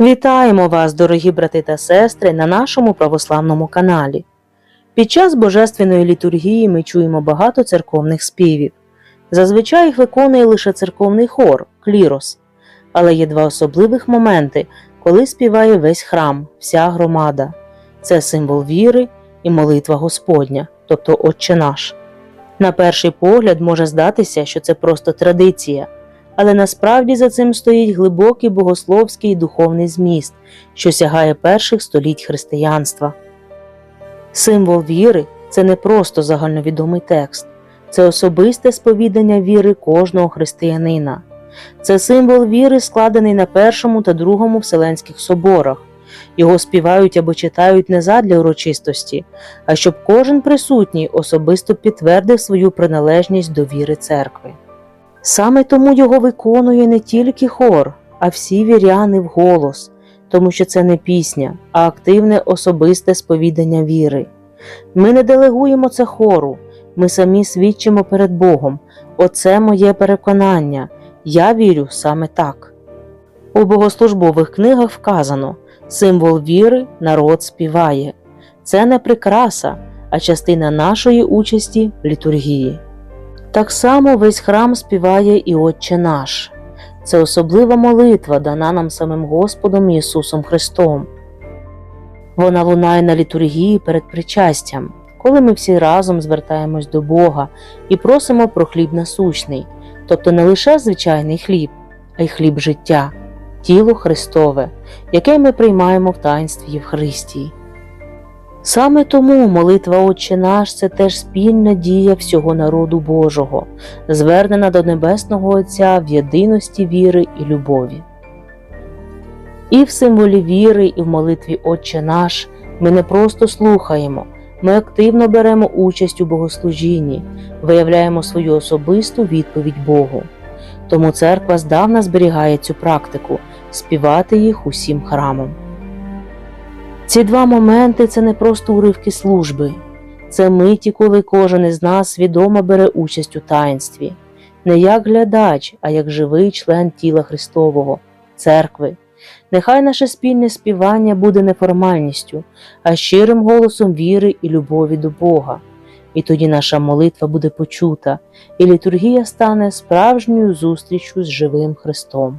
Вітаємо вас, дорогі брати та сестри, на нашому православному каналі. Під час Божественної літургії ми чуємо багато церковних співів. Зазвичай їх виконує лише церковний хор клірос, але є два особливих моменти, коли співає весь храм, вся громада. Це символ віри і молитва Господня, тобто Отче наш. На перший погляд може здатися, що це просто традиція, але насправді за цим стоїть глибокий богословський і духовний зміст, що сягає перших століть християнства. Символ віри це не просто загальновідомий текст, це особисте сповідання віри кожного християнина. Це символ віри, складений на першому та другому Вселенських соборах. Його співають або читають не задля урочистості, а щоб кожен присутній особисто підтвердив свою приналежність до віри церкви. Саме тому його виконує не тільки хор, а всі віряни вголос, тому що це не пісня, а активне особисте сповідання віри. Ми не делегуємо це хору, ми самі свідчимо перед Богом. Оце моє переконання. Я вірю саме так. У богослужбових книгах вказано символ віри народ співає. Це не прикраса, а частина нашої участі в літургії. Так само весь храм співає і Отче наш. Це особлива молитва, дана нам самим Господом Ісусом Христом. Вона лунає на літургії перед причастям, коли ми всі разом звертаємось до Бога і просимо про хліб насущний, тобто не лише звичайний хліб, а й хліб життя, тіло Христове, яке ми приймаємо в таїнстві Євхаристії. Саме тому молитва Отче наш це теж спільна дія всього народу Божого, звернена до Небесного Отця в єдиності віри і любові. І в символі віри, і в молитві Отче наш ми не просто слухаємо, ми активно беремо участь у богослужінні, виявляємо свою особисту відповідь Богу. Тому церква здавна зберігає цю практику співати їх усім храмом. Ці два моменти це не просто уривки служби, це миті, коли кожен із нас свідомо бере участь у таїнстві, не як глядач, а як живий член тіла Христового, церкви. Нехай наше спільне співання буде не формальністю, а щирим голосом віри і любові до Бога. І тоді наша молитва буде почута, і літургія стане справжньою зустрічю з живим Христом.